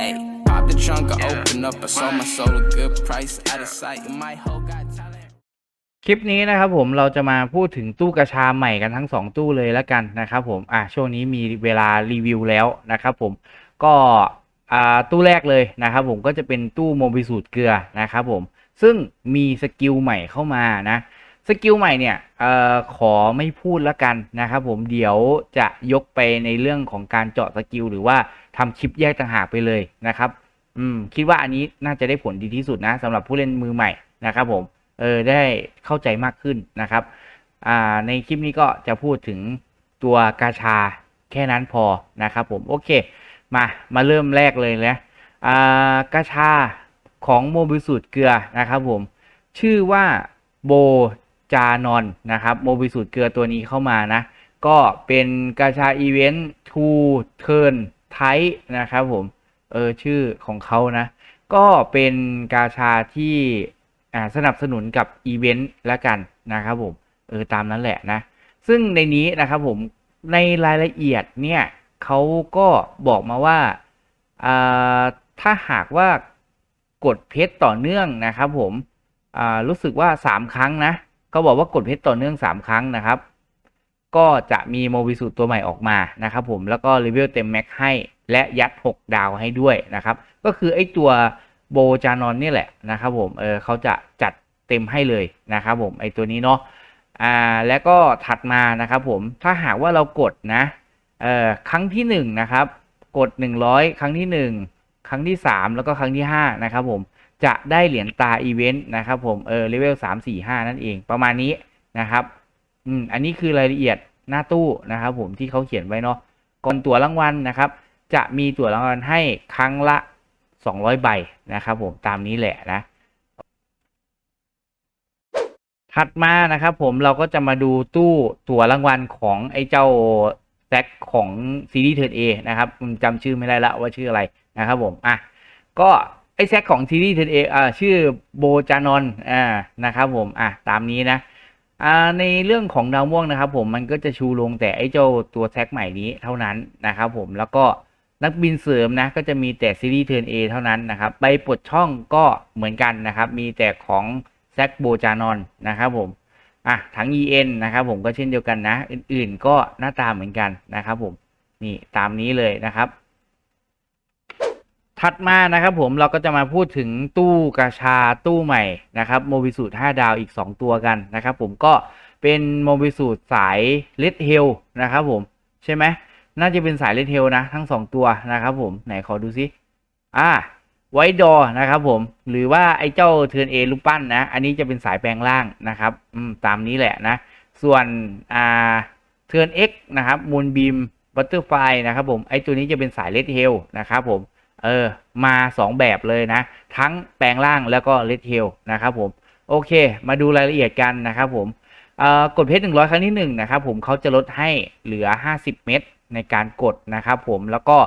Hey, pop the trunk, I open up, I sold my soul a good price, out of sight. My whole got talent. คลิปนี้นะครับผมเราจะมาพูดถึงตู้กระชาใหม่กันทั้ง 2 ตู้เลยแล้วกันนะครับผมอะช่วงนี้มีเวลารีวิวแล้วนะครับผมก็อ่าตู้แรกเลยนะครับผมก็จะเป็นตู้โมบิสูตรเกลือนะครับผมซึ่งมีสกิลใหม่เข้ามานะ สกิลใหม่เนี่ยออขอไม่พูดแล้วกันนะครับผมเดี๋ยวจะยกไปในเรื่องของการเจาะสกิลหรือว่าทำคลิปแยกต่างหากไปเลยนะครับอืมคิดว่าอันนี้น่าจะได้ผลดีที่สุดนะสำหรับผู้เล่นมือใหม่นะครับผมเออได้เข้าใจมากขึ้นนะครับอ่าในคลิปนี้ก็จะพูดถึงตัวกาชาแค่นั้นพอนะครับผมโอเค มามาเริ่มแรกเลยนะอ่ากาชาของโมบิสูตรเกลือนะครับผมชื่อว่าโบ จานอนนะครับโมบิสูตรเกลือตัวนี้เข้ามานะ ก็เป็นกาชาอีเวนต์ทูเทิร์นไทนะครับผม เออชื่อของเขานะ ก็เป็นกาชาที่สนับสนุนกับอีเวนต์ละกันนะครับผม เออตามนั้นแหละนะ ซึ่งในนี้นะครับผมในรายละเอียดเนี่ยเขาก็บอกมาว่าอ่าถ้าหากว่ากดเพชรต่อเนื่องนะครับผมอ่ารู้สึกว่า 3 ครั้งนะ เขาบอกว่ากดเพชรต่อเนื่อง 3 ครั้งนะครับ ก็จะมีโมบิสูตตัวใหม่ออกมานะครับผมแล้วก็รีวิวเต็มแม็กให้และยัด 6 ดาวให้ด้วยนะครับ ก็คือไอ้ตัวโบจานอนนี่แหละนะครับผมเออเขาจะจัดเต็มให้เลยนะครับผมไอ้ตัวนี้เนาะอ่าแล้วก็ถัดมานะครับผมถ้าหากว่าเรากดนะเอ่อครั้งที่1นะครับกด 100 ครั้งที่ 1 ครั้งที่ 3 แล้วก็ครั้งที่5นะครับผม จะได้เหรียญตาอีเวนต์นะครับผมเออเลเวล3 4 5นั่นเองประมาณนี้นะครับอืมอันนี้คือรายละเอียดหน้าตู้นะครับผมที่เขาเขียนไว้เนาะก่อนตั๋วรางวัลนะครับ จะมีตั๋วรางวัลให้ครั้งละ 200 ใบนะครับผมตามนี้แหละนะถัดมานะครับผมเราก็จะมาดูตู้ตั๋วรางวัลของไอ้เจ้าแซกของซีรีส์เทิร์นเอนะครับจำชื่อไม่ได้ละว่าชื่ออะไรนะครับผมอะก็ ไอ้แซกของซีรีส์เทิร์นเออ่าชื่อโบจานอนอ่านะครับผมอะตามนี้นะอ่าในเรื่องของดาวม่วงนะครับผมมันก็จะชูลงแต่ไอ้เจ้าตัวแท็กใหม่นี้เท่านั้นนะครับผมแล้วก็นักบินเสริมนะก็จะมีแต่ซีรีส์เทิร์นเอเท่านั้นนะครับใบปลดช่องก็เหมือนกันนะครับ มีแต่ของแซกโบจานอนนะครับผมอะทั้ง EN นะครับผมก็เช่นเดียวกันนะ อื่นๆก็หน้าตาเหมือนกันนะครับผมนี่ตามนี้เลยนะครับ ถัดมานะครับผมเราก็จะมาพูดถึงตู้กาชาตู้ใหม่นะครับโมบิสูตร5ดาวอีก 2 ตัวกันนะครับผมก็เป็นโมบิสูตรสายเลดเฮลนะครับผมใช่ไหมน่าจะเป็นสายเลดเฮลนะทั้ง 2 ตัวนะครับผมไหนขอดูซิอ่าไวดอนะครับผมหรือว่าไอ้เจ้าเทิร์นเอลูกปั้นนะ อันนี้จะเป็นสายแปลงล่างนะครับอืมตามนี้แหละนะ ส่วนอ่าเทิร์นเอ็กนะครับมูนบีมบัตเตอร์ไฟนะครับผมไอ้ตัวนี้จะเป็นสายเลดเฮลนะครับผม เออมา 2 แบบเลยนะ ทั้งแปลงร่างแล้วก็เลดเทลนะครับผมโอเค มาดูรายละเอียดกันนะครับผมกดเพชร100 ครั้งที่1นะครับผมเขาจะลดให้เหลือ 50 เม็ดในการกดนะครับผมแล้วก็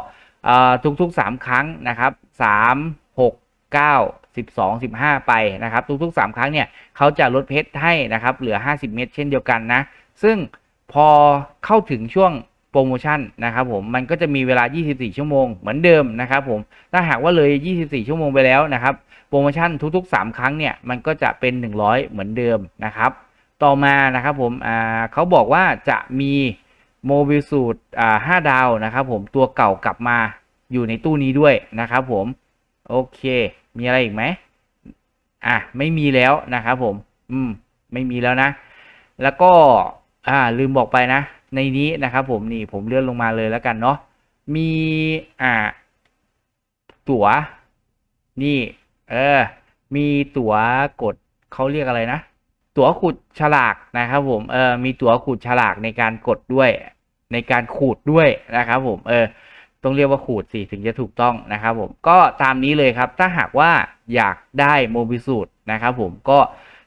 ทุกๆ 3 ครั้งนะครับ 3 6 9 12 15 ไปนะครับ ทุกๆ 3 ครั้งเนี่ยเขาจะลดเพชรให้นะครับเหลือ 50 เม็ดเช่นเดียวกันนะ ซึ่งพอเข้าถึงช่วง โปรโมชั่นนะครับผมมันก็จะมีเวลา 24 ชั่วโมงเหมือนเดิมนะครับผมถ้าหากว่าเลย 24 ชั่วโมงไปแล้วนะครับโปรโมชั่นทุก ๆ 3 ครั้งเนี่ยมันก็จะเป็น 100 เหมือนเดิมนะครับ ต่อมานะครับผมอ่าเขาบอกว่าจะมีโมบิลสูตรอ่าดาวนะครับผมตัวเก่ากลับมาอยู่ในตู้นี้ด้วยนะครับผมโอเค มีอะไรอีกไหมอะไม่มีแล้วนะครับผม อืม ไม่มีแล้วนะ แล้วก็อ่าลืมบอกไปนะ ในนี้นะครับผมนี่ผมเลื่อนลงมาเลยแล้วกันเนาะมีอ่าตั๋วนี่ เออ มีตั๋วกดเขาเรียกอะไรนะ ตั๋วขูดฉลากนะครับผมเออมีตั๋วขูดฉลากในการกดด้วย ในการขูดด้วยนะครับผมเออต้องเรียกว่าขูดสิถึงจะถูกต้องนะครับผมก็ตามนี้เลยครับถ้าหากว่าอยากได้โมบิสูตรนะครับผมก็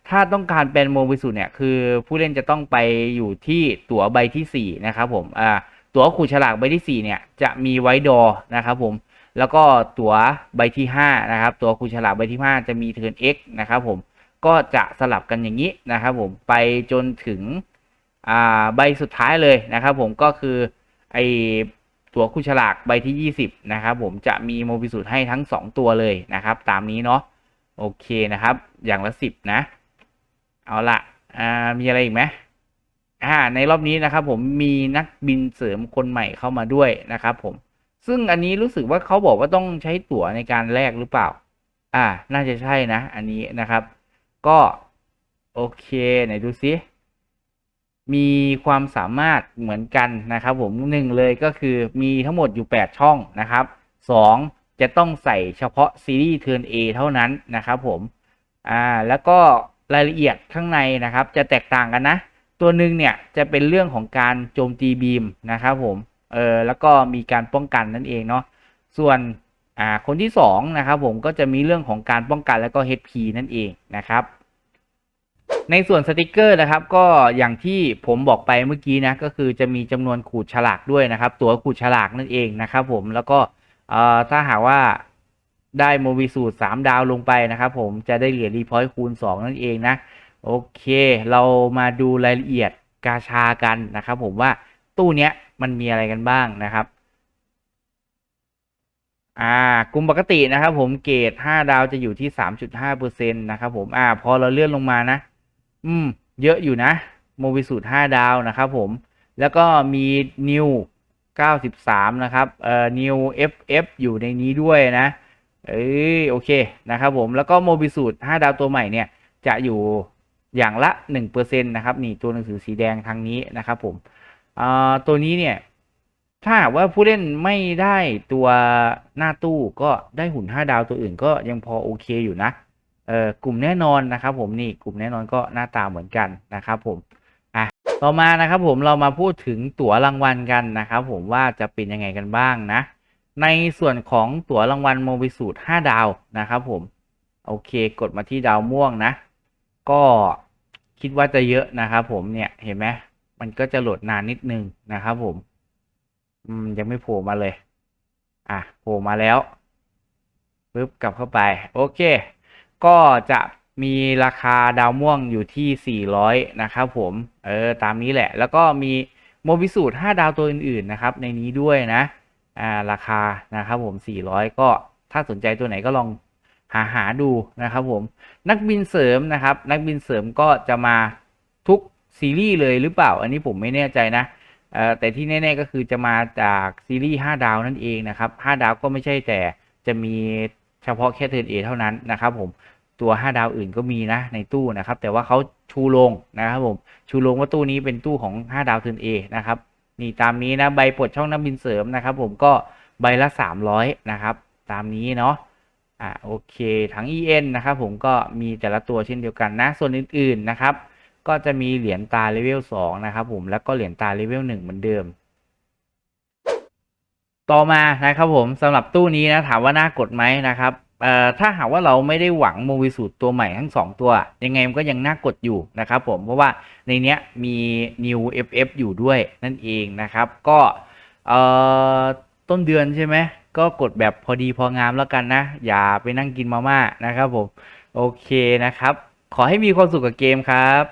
ถ้าต้องการเป็นโมบิสูตรเนี่ยคือผู้เล่นจะต้องไปอยู่ที่ตั๋วใบที่4นะครับผมอ่าตั๋วขูดฉลากใบที่4เนี่ยจะมีไว้ดอนะครับผมแล้วก็ตั๋วใบที่5นะครับตัวคูฉลากใบที่ 5 จะมีเทิร์น X นะครับผมก็จะสลับกันอย่างนี้นะครับผมไปจนถึงอ่าใบสุดท้ายเลยนะครับผมก็คือไอตั๋วคู่ฉลากใบที่ 20นะครับผมจะมีโมบิสูตรให้ทั้ง 2 ตัวเลยนะครับ ตามนี้เนาะโอเคนะครับ อย่างละ 10 นะ เอาละอ่ามีอะไรอีกไหมอ่าในรอบนี้นะครับผมมีนักบินเสริมคนใหม่เข้ามาด้วยนะครับผมซึ่งอันนี้รู้สึกว่าเขาบอกว่าต้องใช้ตั๋วในการแลกหรือเปล่า อ่า น่าจะใช่นะ อันนี้นะครับ ก็โอเคไหนดูซิ มีความสามารถเหมือนกันนะครับ ผมหนึ่งเลยก็คือมีทั้งหมดอยู่ 8 ช่องนะครับสองจะต้องใส่เฉพาะซีรีส์เทิร์น A เท่านั้นนะครับผม อ่า แล้วก็ รายละเอียดข้างในนะครับ จะแตกต่างกันนะ ตัวหนึ่งเนี่ยจะเป็นเรื่องของการโจมตีบีมนะครับผมเออแล้วก็มีการป้องกันนั่นเองเนาะส่วนอ่าคนที่สองนะครับผมก็จะมีเรื่องของการป้องกันแล้วก็ HP นั่นเองนะครับ ในส่วนสติกเกอร์นะครับ ก็อย่างที่ผมบอกไปเมื่อกี้นะก็คือจะมีจำนวนขูดฉลากด้วยนะครับ ตัวขูดฉลากนั่นเองนะครับ ผมแล้วก็เออถ้าหากว่า ได้โมบิสูตร3ดาวลงไปนะครับผมจะได้เหรียญรีพอยต์คูณ 2 นั่นเองนะ โอเค เรามาดูรายละเอียดกาชากันนะครับผมว่าตู้เนี้ยมันมีอะไรกันบ้างนะครับอ่ากลุ่มปกตินะครับผมเกรด5ดาวจะอยู่ที่ 3.5%นะครับผมอ่าพอเราเลื่อนลงมานะ อืม เยอะอยู่นะ โมบิสูตร5ดาวนะครับผมแล้วก็มีนิว93 นะครับเอ่อนิว FF อยู่ในนี้ด้วยนะ เอ้ยโอเคนะครับผมแล้วก็โมบิสูตร5ดาวตัวใหม่เนี่ยจะอยู่อย่างละ 1%นะครับนี่ตัวหนังสือสีแดงทางนี้นะครับผมตัวนี้เนี่ยถ้าว่าผู้เล่นไม่ได้ตัวหน้าตู้ก็ได้หุ่น 5 ดาวตัวอื่นก็ยังพอโอเคอยู่นะเออกลุ่มแน่นอนนะครับผมนี่กลุ่มแน่นอนก็หน้าตาเหมือนกันนะครับผมอะต่อมานะครับผมเรามาพูดถึงตั๋วรางวัลกันนะครับผมว่าจะเป็นยังไงกันบ้างนะ ในส่วนของตั๋วรางวัลโมบิสูตร5ดาวนะครับผม โอเคกดมาที่ดาวม่วงนะ ก็คิดว่าจะเยอะนะครับผมเนี่ยเห็นไหมมันก็จะโหลดนานนิดนึงนะครับผม อืมยังไม่โผล่มาเลย อะโผล่มาแล้วปึ๊บกลับเข้าไป โอเค ก็จะมีราคาดาวม่วงอยู่ที่ 400 นะครับผม เออ ตามนี้แหละ แล้วก็มีโมบิสูตร5ดาวตัวอื่น ๆ นะครับ ในนี้ด้วยนะ อ่าราคานะครับผม 400 ก็ถ้าสนใจตัวไหนก็ลองหาหาดูนะครับผม นักบินเสริมนะครับ นักบินเสริมก็จะมาทุกซีรีส์เลยหรือเปล่า อันนี้ผมไม่แน่ใจนะแต่ที่แน่ ๆ ก็คือจะมาจากซีรีส์ 5 ดาวนั่นเองนะครับ 5 ดาวก็ไม่ใช่แต่จะมีเฉพาะแค่เทิร์นเอเท่านั้นนะครับผมตัว 5 ดาวอื่นก็มีนะในตู้นะครับ แต่ว่าเขาชูลงนะครับผมชูลงว่าตู้นี้เป็นตู้ของ 5 ดาวเทิร์นเอนะครับ นี่ตามนี้นะใบปลดช่องนักบินเสริมนะครับ ผมก็ใบละ300นะครับ ตามนี้เนาะอ่าโอเคทั้ง EN นะครับ ผมก็มีแต่ละตัวเช่นเดียวกันนะ ส่วนอื่นๆนะครับ ก็จะมีเหรียญตาเลเวล2นะครับผมแล้วก็เหรียญตาเลเวล1เหมือนเดิม ต่อมานะครับผมสำหรับตู้นี้นะถามว่าน่ากดไหมนะครับ ถ้าหากว่าเราไม่ได้หวังโมวิสูตรตัวใหม่ทั้ง 2 ตัว ยังไงมันก็ยังน่ากดอยู่นะครับผมเพราะว่าในเนี้ยมี New FF อยู่ด้วยนั่นเองนะครับ ก็เอ่อต้นเดือนใช่ไหมก็กดแบบพอดีพองามแล้วกันนะ อย่าไปนั่งกินมาม่านะครับผม โอเคนะครับ ขอให้มีความสุขกับเกมครับ